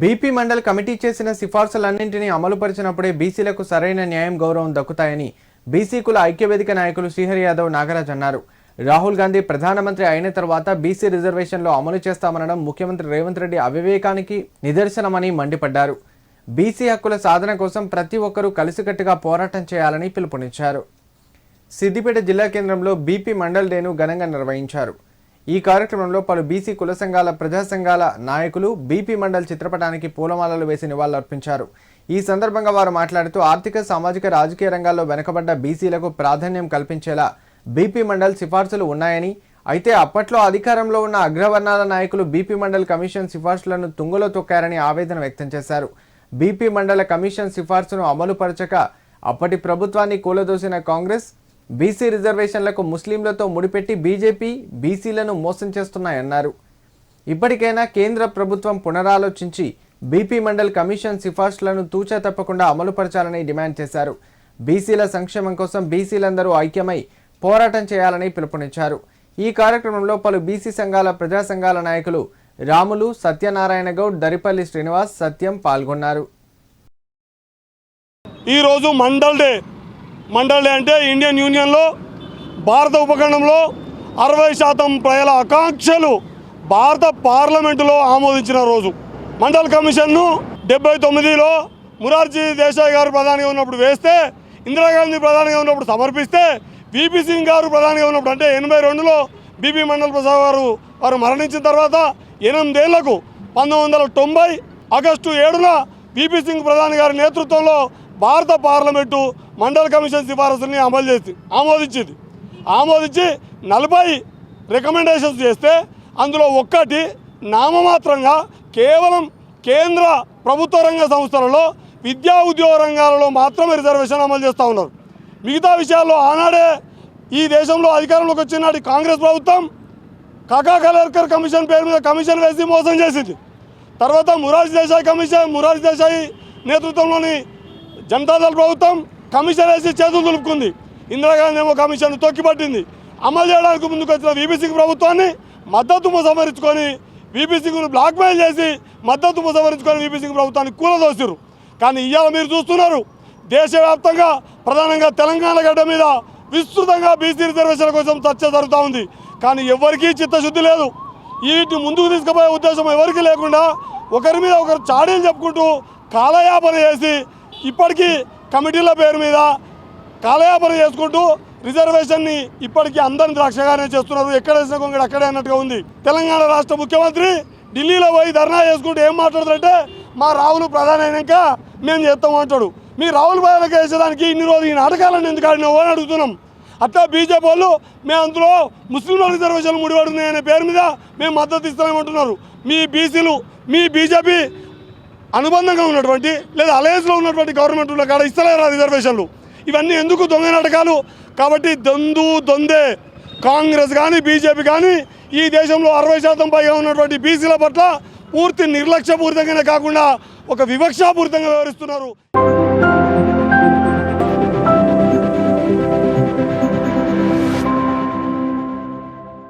BP mandal committee చేసిన సిఫార్సులన్నింటినీ అమలుపరిచినప్పుడే బీసీలకు సరైన న్యాయం గౌరవం దక్కుతాయని బీసీ కుల ఐక్యవేదిక నాయకులు శ్రీహరి యాదవ్ నాగరాజ్ అన్నారు. రాహుల్ గాంధీ ప్రధానమంత్రి అయిన తర్వాత బీసీ రిజర్వేషన్లు అమలు చేస్తామనడం ముఖ్యమంత్రి రేవంత్ రెడ్డి అవివేకానికి నిదర్శనమని మండిపడ్డారు. బీసీ హక్కుల సాధన కోసం ప్రతి ఒక్కరూ కలిసికట్టుగా పోరాటం చేయాలని పిలుపునిచ్చారు. సిద్దిపేట జిల్లా కేంద్రంలో బీపీ మండల్ డేను ఘనంగా నిర్వహించారు. ఈ కార్యక్రమంలో పలు బీసీ కుల సంఘాల ప్రజా సంఘాల నాయకులు బీపీ మండల్ చిత్రపటానికి పూలమాలలు వేసి నివాళులర్పించారు. ఈ సందర్భంగా వారు మాట్లాడుతూ ఆర్థిక సామాజిక రాజకీయ రంగాల్లో వెనుకబడ్డ బీసీలకు ప్రాధాన్యం కల్పించేలా బీపీ మండల్ సిఫార్సులు ఉన్నాయని అయితే అప్పట్లో అధికారంలో ఉన్న అగ్రవర్ణాల నాయకులు బీపీ మండల్ కమిషన్ సిఫార్సులను తుంగలో తొక్కారని ఆవేదన వ్యక్తం చేశారు. బీపీ మండల కమిషన్ సిఫార్సును అమలుపరచక అప్పటి ప్రభుత్వాన్ని కూలదోసిన కాంగ్రెస్ బీసీ రిజర్వేషన్లకు ముస్లింలతో ముడిపెట్టి బీజేపీ బీసీలను మోసం చేస్తున్నాయన్నారు. ఇప్పటికైనా కేంద్ర ప్రభుత్వం పునరాలోచించి బీపీ మండల్ కమిషన్ సిఫార్సులను తూచా తప్పకుండా అమలుపరచాలని డిమాండ్ చేశారు. బీసీల సంక్షేమం కోసం బీసీలందరూ ఐక్యమై పోరాటం చేయాలని పిలుపునిచ్చారు. ఈ కార్యక్రమంలో పలు బీసీ సంఘాల ప్రజా సంఘాల నాయకులు రాములు సత్యనారాయణ గౌడ్ దరిపల్లి శ్రీనివాస్ సత్యం పాల్గొన్నారు. ఈరోజు మండల్ డే. మండల్ అంటే ఇండియన్ యూనియన్లో భారత ఉపఖండంలో అరవై శాతం ప్రజల ఆకాంక్షలు భారత పార్లమెంటులో ఆమోదించిన రోజు. మండల్ కమిషన్ను డెబ్బై తొమ్మిదిలో మురార్జీ దేశాయ్ గారు ప్రధానిగా ఉన్నప్పుడు వేస్తే ఇందిరాగాంధీ ప్రధానిగా ఉన్నప్పుడు సమర్పిస్తే బీపీ సింగ్ గారు ప్రధానిగా ఉన్నప్పుడు అంటే ఎనభై రెండులో బీపీ మండల్ ప్రసాద్ గారు వారు మరణించిన తర్వాత ఎనిమిదేళ్ళకు పంతొమ్మిది వందల తొంభై ఆగస్టు ఏడున బీపీ సింగ్ ప్రధాని గారి నేతృత్వంలో భారత పార్లమెంటు మండల కమిషన్ సిఫారసుల్ని అమలు చేసి ఆమోదించింది. ఆమోదించి నలభై రికమెండేషన్స్ చేస్తే అందులో ఒక్కటి నామమాత్రంగా కేవలం కేంద్ర ప్రభుత్వ రంగ సంస్థలలో విద్యా ఉద్యోగ రంగాలలో మాత్రమే రిజర్వేషన్ అమలు చేస్తూ ఉన్నారు. మిగతా విషయాల్లో ఆనాడే ఈ దేశంలో అధికారంలోకి వచ్చినాడు కాంగ్రెస్ ప్రభుత్వం కాకా కలర్కర్ కమిషన్ పేరు మీద కమిషన్ వేసి మోసం చేసింది. తర్వాత మురార్జీ దేశాయ్ కమిషన్ మురార్జీ దేశాయ్ నేతృత్వంలోని జనతాదళ ప్రభుత్వం కమిషన్ వేసి చేతులు దులుపుకుంది. ఇందిరాగాంధీ ఏమో కమిషన్ తొక్కిపట్టింది. అమలు చేయడానికి ముందుకు వచ్చిన వీపీసీకి ప్రభుత్వాన్ని మద్దతు సంహరించుకొని వీపీసీకి బ్లాక్మెయిల్ చేసి మద్దతు సంహరించుకొని వీపీసీకి ప్రభుత్వాన్ని కూలదోసిరు కానీ ఇవాళ మీరు చూస్తున్నారు దేశవ్యాప్తంగా ప్రధానంగా తెలంగాణ గడ్డ మీద విస్తృతంగా బీసీ రిజర్వేషన్ల కోసం చర్చ జరుగుతూ ఉంది. కానీ ఎవరికీ చిత్తశుద్ధి లేదు. వీటిని ముందుకు తీసుకుపోయే ఉద్దేశం ఎవరికీ లేకుండా ఒకరి మీద ఒకరు చాడీలు చెప్పుకుంటూ కాలయాపన చేసి ఇప్పటికీ కమిటీల పేరు మీద కాలయాపన చేసుకుంటూ రిజర్వేషన్ని ఇప్పటికీ అందరిని ద్రాక్షగానే చేస్తున్నారు. ఎక్కడ వేసిన కొంగడు అక్కడే అన్నట్టుగా ఉంది. తెలంగాణ రాష్ట్ర ముఖ్యమంత్రి ఢిల్లీలో పోయి ధర్నా చేసుకుంటూ ఏం మాట్లాడుతుంటే మా రాహుల్ ప్రధాని అయినాక మేము చేస్తాం అంటాడు. మీ రాహుల్ భయాలకు వేసేదానికి ఇన్ని రోజులు ఈ నాటకాలను ఎందుకు ఆడినావు అని అడుగుతున్నాం. అట్లా బీజేపీ వాళ్ళు మేము అందులో ముస్లింల రిజర్వేషన్లు ముడిపడున్నాయనే పేరు మీద మేము మద్దతు ఇస్తామేమంటున్నారు మీ బీసీలు మీ బీజేపీ అనుబంధంగా ఉన్నటువంటి లేదా అలయన్స్లో ఉన్నటువంటి గవర్నమెంట్ ఉన్న కాడ ఇస్తలేరు రిజర్వేషన్లు ఇవన్నీ ఎందుకు దొంగ నాటకాలు? కాబట్టి దొందు దొందే. కాంగ్రెస్ కానీ బీజేపీ కానీ ఈ దేశంలో అరవై శాతం పైగా ఉన్నటువంటి బీసీల పట్ల పూర్తి నిర్లక్ష్యపూరితంగానే కాకుండా ఒక వివక్షాపూరితంగా వ్యవహరిస్తున్నారు.